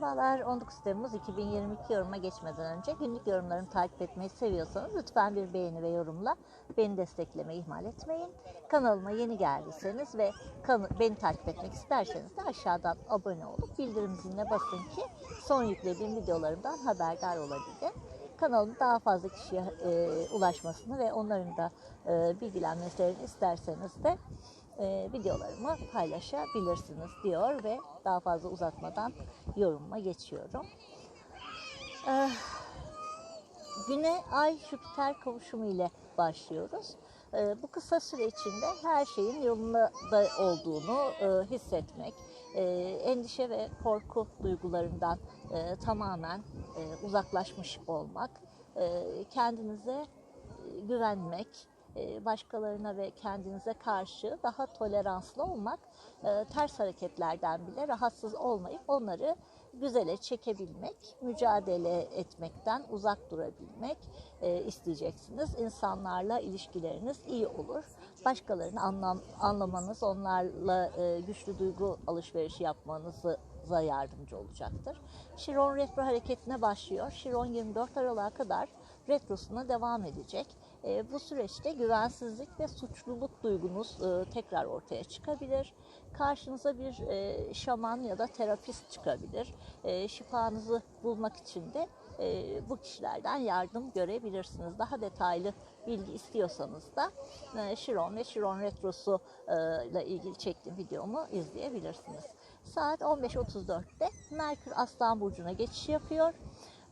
Merhabalar, 19 Temmuz 2022 yoruma geçmeden önce günlük yorumlarımı takip etmeyi seviyorsanız lütfen bir beğeni ve yorumla beni desteklemeyi ihmal etmeyin. Kanalıma yeni geldiyseniz ve beni takip etmek isterseniz de aşağıdan abone olup bildirim ziline basın ki son yüklediğim videolarımdan haberdar olabilin. Kanalın daha fazla kişiye e, ulaşmasını ve onların da e, bilgilenmelerini isterseniz de e, videolarımı paylaşabilirsiniz diyor ve daha fazla uzatmadan yorumuma geçiyorum. Eh, Güne Ay Jüpiter kavuşumu ile başlıyoruz. E, bu kısa süre içinde her şeyin yolunda da olduğunu e, hissetmek, e, endişe ve korku duygularından e, tamamen uzaklaşmış olmak, kendinize güvenmek, başkalarına ve kendinize karşı daha toleranslı olmak, ters hareketlerden bile rahatsız olmayıp onları güzele çekebilmek, mücadele etmekten uzak durabilmek e, isteyeceksiniz. İnsanlarla ilişkileriniz iyi olur. Başkalarını anlam, anlamanız, onlarla e, güçlü duygu alışverişi yapmanızı za yardımcı olacaktır. Şiron retro hareketine başlıyor. Şiron 24 Aralık'a kadar retrosuna devam edecek. E, bu süreçte güvensizlik ve suçluluk duygunuz e, tekrar ortaya çıkabilir. Karşınıza bir e, şaman ya da terapist çıkabilir. E, şifanızı bulmak için de bu kişilerden yardım görebilirsiniz. Daha detaylı bilgi istiyorsanız da e, Şiron ve Şiron Retrosu e, ile ilgili çektiğim videomu izleyebilirsiniz. Saat 15.34'te Merkür Aslan Burcu'na geçiş yapıyor.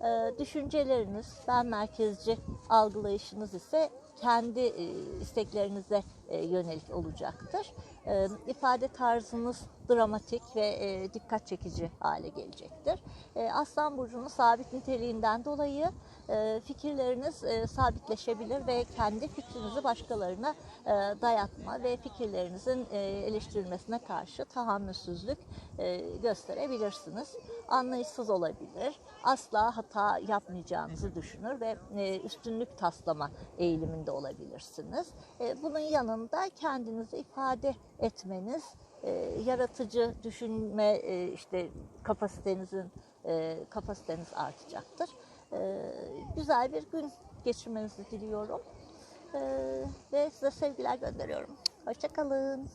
E, düşünceleriniz, ben merkezci algılayışınız ise kendi e, isteklerinize e, yönelik olacaktır. E, ifade tarzınız dramatik ve e, dikkat çekici hale gelecektir. E, Aslan Burcu'nun sabit niteliğinden dolayı fikirleriniz e, sabitleşebilir ve kendi fikrinizi başkalarına e, dayatma ve fikirlerinizin e, eleştirilmesine karşı tahammülsüzlük e, gösterebilirsiniz. Anlayışsız olabilir, asla hata yapmayacağınızı düşünür ve e, üstünlük taslama eğiliminde olabilirsiniz. E, bunun yanında kendinizi ifade etmeniz, e, yaratıcı düşünme e, işte kapasitenizin e, kapasiteniz artacaktır. E, güzel bir gün geçirmenizi diliyorum. E, ve size sevgiler gönderiyorum. Hoşçakalın.